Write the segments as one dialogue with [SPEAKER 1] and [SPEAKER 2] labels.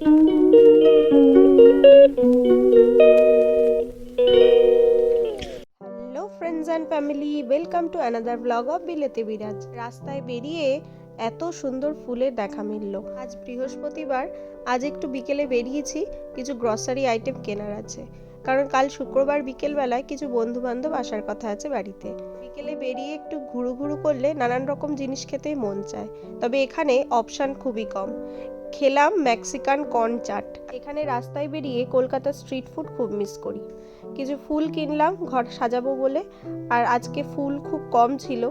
[SPEAKER 1] Hello friends and family welcome to another blog of বিলেতে বিরাজ রাস্তায় বেরিয়ে এত সুন্দর ফুলের দেখা মিলল। আজ বৃহস্পতিবার, আজ একটু বিকেলে বেরিয়েছি, কিছু গ্রসারি আইটেম কেনার আছে। কারণ কাল শুক্রবার বিকেলবেলায় কিছু বন্ধু বান্ধব আসার কথা আছে বাড়িতে। বিকেলে বেরিয়ে একটু ঘুরু ঘুরু করলে নানান রকম জিনিস খেতেই মন চায়। তবে এখানে অপশান খুবই কম। খেলাম মেক্সিকান কর্ন চাট এখানে রাস্তায় বেরিয়ে কলকাতা স্ট্রিট ফুড খুব মিস করি। কিছু ফুল কিনলাম, ঘর সাজাবো বলে। আর আজকে ফুল খুব কম ছিল,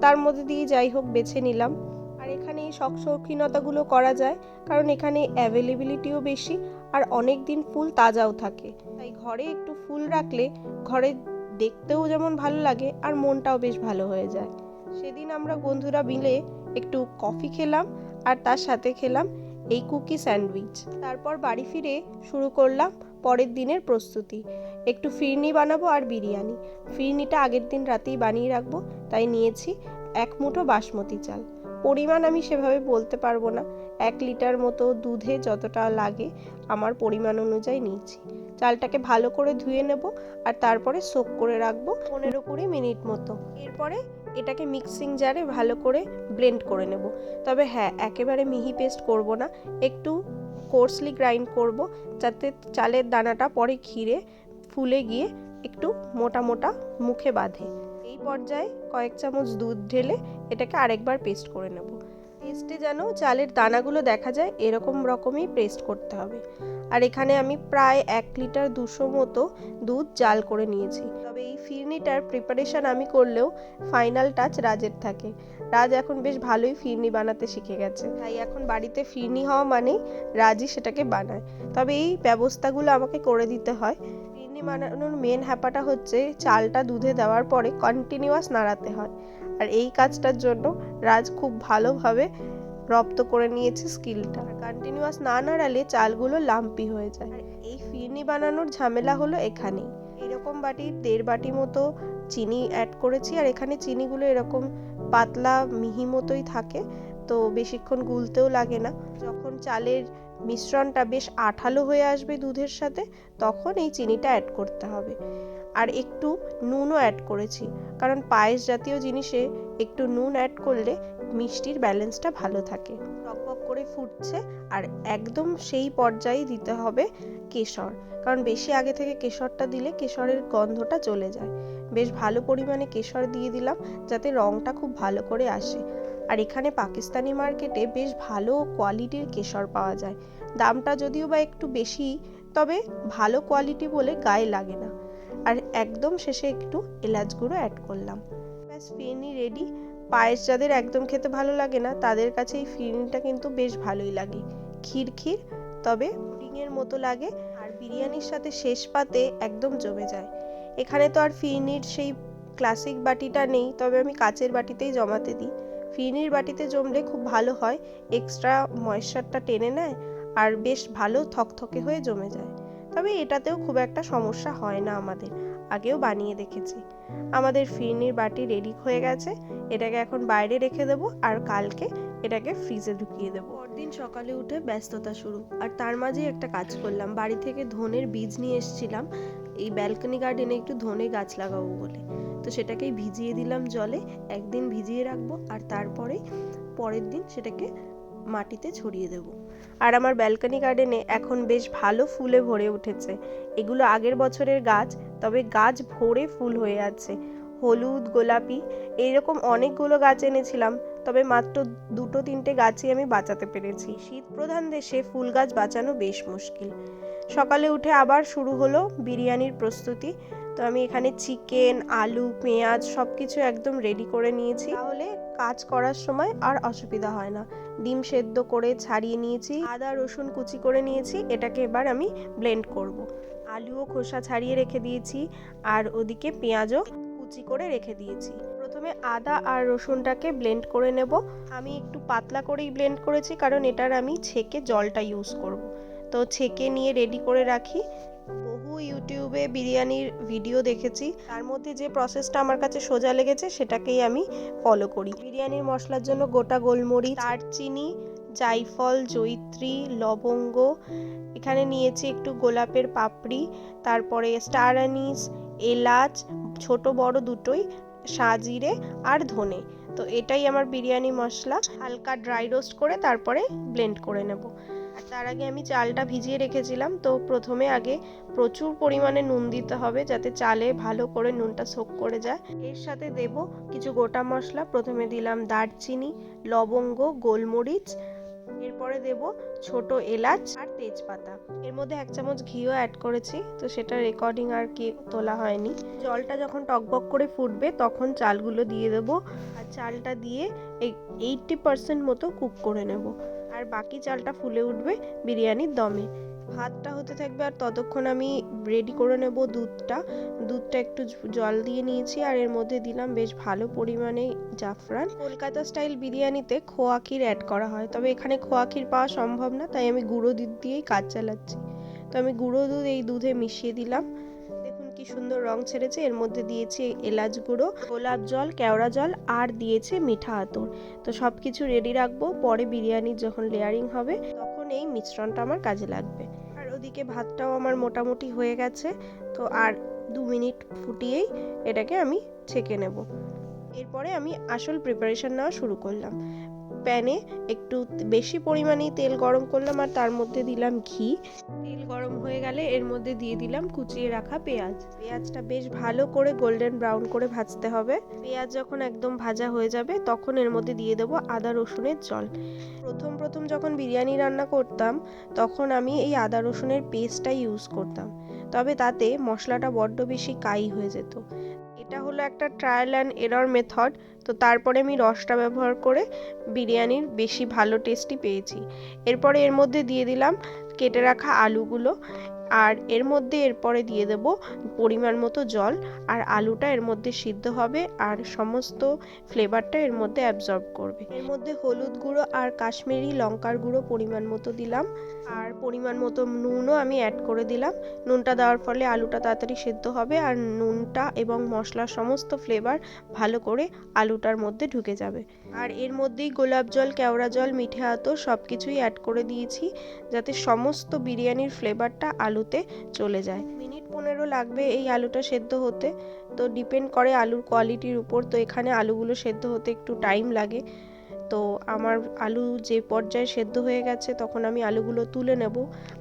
[SPEAKER 1] তার মধ্যে দিয়ে যাই হোক বেছে নিলাম। আর এখানে এই শখ শৌখিনতাগুলো করা যায়, কারণ এখানে অ্যাভেলেবিলিটিও বেশি আর অনেক দিন ফুল তাজাও থাকে। তাই ঘরে একটু ফুল রাখলে ঘরে দেখতেও যেমন ভালো লাগে আর মনটাও বেশ ভালো হয়ে যায়। সেদিন আমরা বন্ধুরা মিলে একটু কফি খেলাম আর তার সাথে খেলাম। এই কুকি স্যান্ডউইচ তারপর বাড়ি ফিরে শুরু করলাম পরের দিনের প্রস্তুতি। একটু ফিরনি বানাবো আর বিরিয়ানি। ফিরনিটা আগের দিন রাতেই বানিয়ে রাখব, তাই নিয়েছি এক মুঠো বাসমতি চাল। পরিমাণ আমি সেভাবে বলতে পারব না, এক লিটার মতো দুধে যতটা লাগে আমার পরিমাণ অনুযায়ী নিয়েছি। চালটাকে ভালো করে ধুয়ে নেব আর তারপরে সোক করে রাখব পনেরো কুড়ি মিনিট মতো। এরপরে এটাকে মিক্সিং জারে ভালো করে ব্লেন্ড করে নেব। তবে হ্যাঁ একেবারে মিহি পেস্ট করব না, একটু কোর্সলি গ্রাইন্ড করব যাতে চালের দানাটা পরে ঘিরে ফুলে গিয়ে একটু মোটা মোটা মুখে বাঁধে। এই পর্যায়ে কয়েক চামচ দুধ ঢেলে এটাকে আরেকবার পেস্ট করে নেব। পেস্টে যেন চালের দানাগুলো দেখা যায়, এরকম রকমই পেস্ট করতে হবে। আর এখানে আমি প্রায় এক লিটার দুশো মতো দুধ জাল করে নিয়েছি। তবে এই ফিরনিটার প্রিপারেশন আমি করলেও ফাইনাল টাচ রাজের থাকে। রাজ এখন বেশ ভালোই ফিরনি বানাতে শিখে গেছে। তাই এখন বাড়িতে ফিরনি হওয়া মানেই রাজই সেটাকে বানায়। তবে এই ব্যবস্থাগুলো আমাকে করে দিতে হয়। ফিরনি বানানোর মেন হ্যাপাটা হচ্ছে চালটা দুধে দেওয়ার পরে কন্টিনিউয়াস নাড়াতে হয়। আর এই কাজটার জন্য রাজ খুব ভালোভাবে রপ্ত করে নিয়েছে স্কিলটা। কন্টিনিউয়াস না নাড়ালে চালগুলো লাম্পি হয়ে যায়। এই ফিরনি বানানোর ঝামেলা হলো এখানেই। এরকম বাটির দেড় বাটি মতো চিনি অ্যাড করেছি। আর এখানে চিনিগুলো এরকম পাতলা, মিহি মতোই থাকে। তো বেশিক্ষণ গুলতেও লাগে না। যখন চালের মিশ্রণটা বেশ আঠালো হয়ে আসবে দুধের সাথে, তখন এই চিনিটা অ্যাড করতে হবে। আর একটু নুনও অ্যাড করেছি। কারণ পায়েস জাতীয় জিনিসে একটু নুন অ্যাড করলে মিষ্টির ব্যালেন্সটা ভালো থাকে। টকবক করে ফুটছে আর একদম সেই পর্যায়ে দিতে হবে কেশর। কারণ বেশি আগে থেকে কেশরটা দিলে কেশরের গন্ধটা চলে যায়। বেশ ভালো পরিমাণে কেশর দিয়ে দিলাম যাতে রঙটা খুব ভালো করে আসে। আর এখানে পাকিস্তানি মার্কেটে বেশ ভালো কোয়ালিটির কেশর পাওয়া যায়। দামটা যদিও বা একটু বেশি, তবে ভালো কোয়ালিটি বলে গায়ে লাগে না। আর একদম শেষে একটু এলাচ গুঁড়ো অ্যাড করলাম। ব্যাস, ফিরনি রেডি পায়েস যাদের একদম খেতে ভালো লাগে না, তাদের কাছে এই ফিরনিটা কিন্তু বেশ ভালোই লাগে। ক্ষীর ক্ষীর, তবে পুডিংয়ের মতো লাগে আর বিরিয়ানির সাথে শেষ পাতে একদম জমে যায়। এখানে তো আর ফিরনির সেই ক্লাসিক বাটিটা নেই, তবে আমি কাচের বাটিতেই জমাতে দিই। ফিরনির বাটিতে জমলে খুব ভালো হয় এক্সট্রা ময়েশ্চারটা টেনে নেয় আর বেশ ভালো থকথকে হয়ে জমে যায়। তবে এটাতেও খুব একটা সমস্যা হয় না আমাদের। আগেও বানিয়ে দেখেছি। আমাদের ফিরনির বাটি রেডি হয়ে গেছে। এটাকে এখন বাইরে রেখে দেবো আর কালকে এটাকে ফ্রিজে ঢুকিয়ে দেবো। পরদিন সকালে উঠে ব্যস্ততা শুরু। আর তার মাঝেই একটা কাজ করলাম। বাড়ি থেকে ধনের বীজ নিয়ে এসেছিলাম। এই ব্যালকনি গার্ডেনে একটু ধনে গাছ লাগাবো বলে। তো সেটাকেই ভিজিয়ে দিলাম জলে। একদিন ভিজিয়ে রাখব আর তারপরে পরের দিন সেটাকে মাটিতে ছড়িয়ে দেব। আর আমার ব্যালকনি গার্ডেনে এখন বেশ ভালো ফুলে ভরে উঠেছে। এগুলো আগের বছরের গাছ, তবে গাছ ভরে ফুল হয়ে আছে। হলুদ, গোলাপি, এইরকম অনেকগুলো গাছ এনেছিলাম, তবে মাত্র দুটো তিনটে গাছই আমি বাঁচাতে পেরেছি। শীত প্রধান দেশে ফুল গাছ বাঁচানো বেশ মুশকিল। সকালে উঠে আবার শুরু হলো বিরিয়ানির প্রস্তুতি। তো আমি এখানে চিকেন, আলু, পেঁয়াজ সব কিছু একদম রেডি করে নিয়েছি। তাহলে কাজ করার সময় আর অসুবিধা হয় না। ডিম সেদ্ধ করে ছাড়িয়ে নিয়েছি, আদা, রসুন কুচি করে নিয়েছি, এটাকে এবার আমি ব্লেন্ড করব। আলুও খোসা ছাড়িয়ে রেখে দিয়েছি, আর ওদিকে পেঁয়াজও কুচি করে রেখে দিয়েছি প্রথমে আদা আর রসুনটাকে ব্লেন্ড করে নেব আমি একটু পাতলা করেই ব্লেন্ড করেছি, কারণ এটার আমি ছেঁকে জলটা ইউজ করব। তো ছেঁকে নিয়ে রেডি করে রাখি ইউটিউবে বিরিয়ানির ভিডিও দেখেছি। তার মধ্যে যে প্রসেসটা আমার কাছে সোজা লেগেছে, সেটাকেই আমি ফলো করি। বিরিয়ানির মশলার জন্য গোটা গোলমরিচ, দারচিনি জাইফল জৈত্রী, লবঙ্গ, এখানে নিয়েছি একটু গোলাপের পাপড়ি, তারপরে স্টার অ্যানিস এলাচ, ছোট বড় দুটোই, সাজিরে আর ধনে। তো এটাই আমার বিরিয়ানি মশলা। হালকা ড্রাই রোস্ট করে তারপরে ব্লেন্ড করে নেব। আর তার আগে আমি চালটা ভিজিয়ে রেখেছিলাম, তো প্রথমে আগে প্রচুর পরিমাণে নুন দিতে হবে যাতে চালে ভালো করে নুনটা সোক করে যায়। এর সাথে দেব কিছু গোটা মশলা, প্রথমে দিলাম দারচিনি, লবঙ্গ, গোলমরিচ, এরপরে দেব ছোট এলাচ আর তেজপাতা। এর মধ্যে এক চামচ ঘিও অ্যাড করেছি, তো সেটা রেকর্ডিং আর কি তোলা হয়নি। জলটা যখন টকবক করে ফুটবে, তখন চালগুলো দিয়ে দেব। আর চালটা দিয়ে এইটটি পার্সেন্ট মতো কুক করে নেব। আর বাকি চালটা ফুলে উঠবে বিরিয়ানির দমে। ভাতটা হতে থাকবে আর ততক্ষণ আমি রেডি করে নেব দুধটা। দুধটা একটু জল দিয়ে নিয়েছি আর এর মধ্যে দিলাম বেশ ভালো পরিমাণে জাফরান। কলকাতা স্টাইল বিরিয়ানিতে খোয়া ক্ষীর অ্যাড করা হয়। তবে এখানে খোয়া ক্ষীর পাওয়া সম্ভব না, তাই আমি গুঁড়ো দুধ দিয়েই কাজ চালাচ্ছি। তো আমি গুঁড়ো দুধ এই দুধে মিশিয়ে দিলাম। কি সুন্দর রং ছেড়েছে। এর মধ্যে দিয়েছি এলাচ গুঁড়ো, গোলাপ জল, কেওড়া জল, আর দিয়েছে মিঠা আতর। তো সব কিছু রেডি রাখব। পরে বিরিয়ানির যখন লেয়ারিং হবে, তখন এই মিশ্রণটা আমার কাজে লাগবে। আর ওদিকে ভাতটাও আমার মোটামুটি হয়ে গেছে। তো আর দু মিনিট ফুটিয়েই এটাকে আমি ছেঁকে নেব। এরপরে আমি আসল প্রিপারেশন নেওয়া শুরু করলাম। প্যানে একটু বেশি পরিমাণেই তেল গরম করলাম আর তার মধ্যে দিলাম ঘি। তেল গরম হয়ে গেলে এর মধ্যে দিয়ে দিলাম কুচিয়ে রাখা পেঁয়াজ। পেঁয়াজটা বেশ ভালো করে গোল্ডেন ব্রাউন করে ভাজতে হবে। পেঁয়াজ যখন একদম ভাজা হয়ে যাবে তখন এর মধ্যে দিয়ে দেবো আদা রসুনের জল। প্রথম প্রথম যখন বিরিয়ানি রান্না করতাম তখন আমি এই আদা রসুনের পেস্টটাই ইউজ করতাম। তবে তাতে মশলাটা বড্ড বেশি কাই হয়ে যেত। এটা হলো একটা ট্রায়াল অ্যান্ড এরর মেথড তো তারপরে আমি রসটা ব্যবহার করে বিরিয়ানির বেশি ভালো টেস্টি পেয়েছি। এরপরে এর মধ্যে দিয়ে দিলাম কেটে রাখা আলুগুলো। আর এর মধ্যে এরপরে দিয়ে দেব পরিমাণ মতো জল আর আলুটা এর মধ্যে সিদ্ধ হবে আর সমস্ত ফ্লেভারটা এর মধ্যে অ্যাবজর্ব করবে। এর মধ্যে হলুদ গুঁড়ো আর কাশ্মীরি লঙ্কার গুঁড়ো পরিমাণ মতো দিলাম আর পরিমাণ মতো নুনও আমি অ্যাড করে দিলাম। নুনটা দেওয়ার ফলে আলুটা তাড়াতাড়ি সেদ্ধ হবে আর নুনটা এবং মশলার সমস্ত ফ্লেভার ভালো করে আলুটার মধ্যে ঢুকে যাবে। আর এর মধ্যেই গোলাপ জল, কেওড়া জল, মিঠে আতর সব কিছুই অ্যাড করে দিয়েছি যাতে সমস্ত বিরিয়ানির ফ্লেভারটা আলুতে চলে যায়। মিনিট পনেরো লাগবে এই আলুটা সেদ্ধ হতে। তো ডিপেন্ড করে আলুর কোয়ালিটির উপর। তো এখানে আলুগুলো সেদ্ধ হতে একটু টাইম লাগে। তো আমার আলু যে পর্যায়ে সেদ্ধ হয়ে গেছে, তখন আমি আলুগুলো তুলে নেব।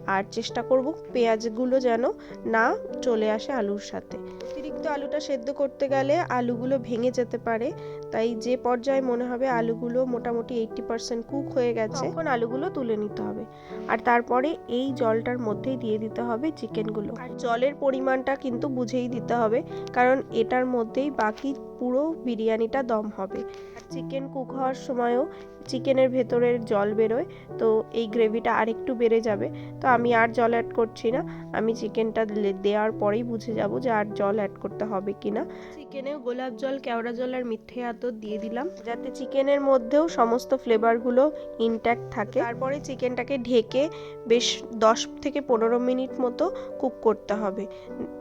[SPEAKER 1] আর চেষ্টা করব পেঁয়াজগুলো যেন না চলে আসে আলুর সাথে। অতিরিক্ত আলুটা সেদ্ধ করতে গেলে আলুগুলো ভেঙে যেতে পারে, তাই যে পর্যায়ে মনে হবে আলুগুলো মোটামুটি এইটটি পার্সেন্ট কুক হয়ে গেছে, তখন আলুগুলো তুলে নিতে হবে। আর তারপরে এই জলটার মধ্যেই দিয়ে দিতে হবে চিকেনগুলো। আর জলের পরিমাণটা কিন্তু বুঝেই দিতে হবে, কারণ এটার মধ্যেই বাকি পুরো বিরিয়ানিটা দম হবে। চিকেন কুক হওয়ার সময়ও চিকেনের ভেতরের জল বেরোয়, তো এই গ্রেভিটা আরেকটু বেড়ে যাবে। তো আমি আর জল অ্যাড করছি না। আমি চিকেনটা দেওয়ার পরেই বুঝে যাব যে আর জল অ্যাড করতে হবে কি না। চিকেনেও গোলাপ জল, কেওড়া জল আর মিঠে আতর দিয়ে দিলাম। যাতে চিকেনের মধ্যেও সমস্ত ফ্লেভারগুলো ইনট্যাক্ট থাকে। তারপরে চিকেনটাকে ঢেকে বেশ দশ থেকে পনেরো মিনিট মতো কুক করতে হবে।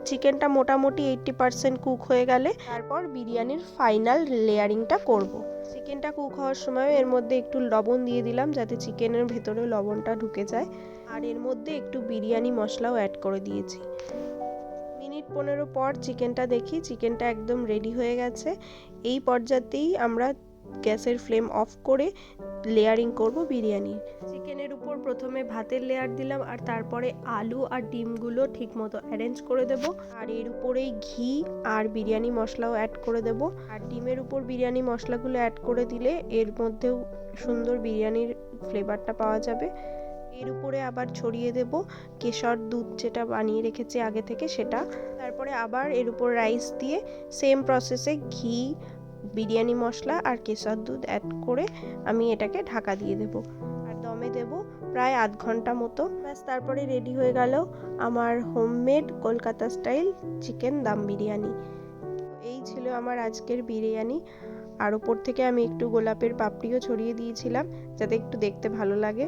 [SPEAKER 1] চিকেনটা মোটামুটি এইটটি পার্সেন্ট কুক হয়ে গেলে তারপর বিরিয়ানির ফাইনাল লেয়ারিংটা করব। চিকেনটা কুক হওয়ার সময় এর মধ্যে একটু লবণ দিয়ে দিলাম যাতে চিকেনের ভেতরে লবণটা ঢুকে যায়। আর এর মধ্যে একটু বিরিয়ানি মশলাও অ্যাড করে দিয়েছি। মিনিট পনেরো পর চিকেনটা দেখি, চিকেনটা একদম রেডি হয়ে গেছে। এই পর্যাতেই আমরা গ্যাসের ফ্লেম অফ করে লেয়ারিং করব বিরিয়ানি। চিকেনের উপর প্রথমে ভাতের লেয়ার দিলাম আর তারপরে আলু আর ডিমগুলো ঠিকমতো অ্যারেঞ্জ করে দেব। আর এর উপরেই ঘি আর বিরিয়ানি মশলাও অ্যাড করে দেব। আর ডিমের উপর বিরিয়ানি মশলাগুলো অ্যাড করে দিলে এর মধ্যেও সুন্দর বিরিয়ানির ফ্লেভারটা পাওয়া যাবে। এর উপরে আবার ছড়িয়ে দেব কেশর দুধ যেটা বানিয়ে রেখেছি আগে থেকে সেটা। তারপরে আবার এর উপর রাইস দিয়ে সেম প্রসেসে ঘি বিরিয়ানি মশলা আর কেশর দুধ অ্যাড করে আমি এটাকে ঢাকা দিয়ে দেব। আর দমে দেব প্রায় আধ ঘণ্টা মতো। ব্যাস, তারপরে রেডি হয়ে গেল আমার হোমমেড কলকাতা স্টাইল চিকেন দাম বিরিয়ানি। এই ছিল আমার আজকের বিরিয়ানি। আর ওপর থেকে আমি একটু গোলাপের পাপড়িও ছড়িয়ে দিয়েছিলাম, যাতে একটু দেখতে ভালো লাগে।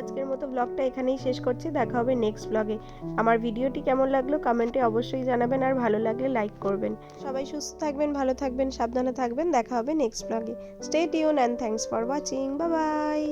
[SPEAKER 1] আজকের মতো ব্লগটা এখানেই শেষ করছি। দেখা হবে নেক্সট ব্লগে আমার ভিডিওটি কেমন লাগল কমেন্টে অবশ্যই জানাবেন আর ভালো লাগলে লাইক করবেন। সবাই সুস্থ থাকবেন, ভালো থাকবেন, সাবধানে থাকবেন। দেখা হবে নেক্সট ব্লগে stay tune and thanks for watching bye bye